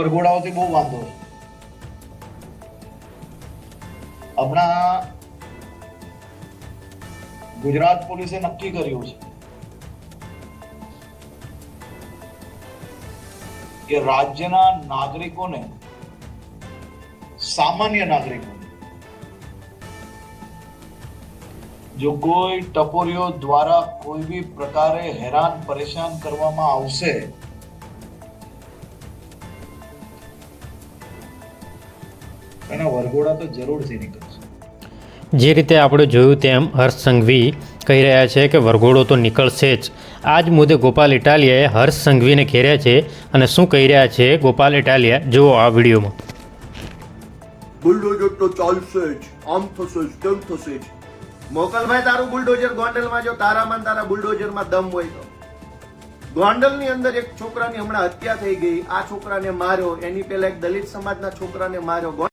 પરગોડાઓથી બહુ વાંધો હમણાં ગુજરાત પોલીસે નક્કી કર્યું છે કે રાજ્યના નાગરિકોને, સામાન્ય નાગરિકો જો કોઈ ટપોરીઓ દ્વારા કોઈ બી પ્રકારે હેરાન પરેશાન કરવામાં આવશે એના વરઘોડા તો જરૂરથી નીકળશે જે રીતે આપણે જોયું તેમ હર્ષ સંઘવી કહી રહ્યા છે કે વરઘોડો તો નીકળશે જ. આ જ મુદ્દે ગોપાલ ઇટાલિયાએ હર્ષ સંઘવીને ઘેર્યા છે અને શું કહી રહ્યા છે ગોપાલ ઇટાલિયા? જુઓ આ વિડીયોમાં. બુલડોઝર તો ચાલશે જ. આમ થશે જ તેમ થશે જ. મોકલભાઈ તારું બુલડોઝર ગોંડલમાં જો તારામાં તારા બુલડોઝરમાં દમ હોય તો. ગોંડલની અંદર એક છોકરાની હમણાં હત્યા થઈ ગઈ. આ છોકરાને માર્યો. એની પહેલા એક દલિત સમાજના છોકરાને માર્યો.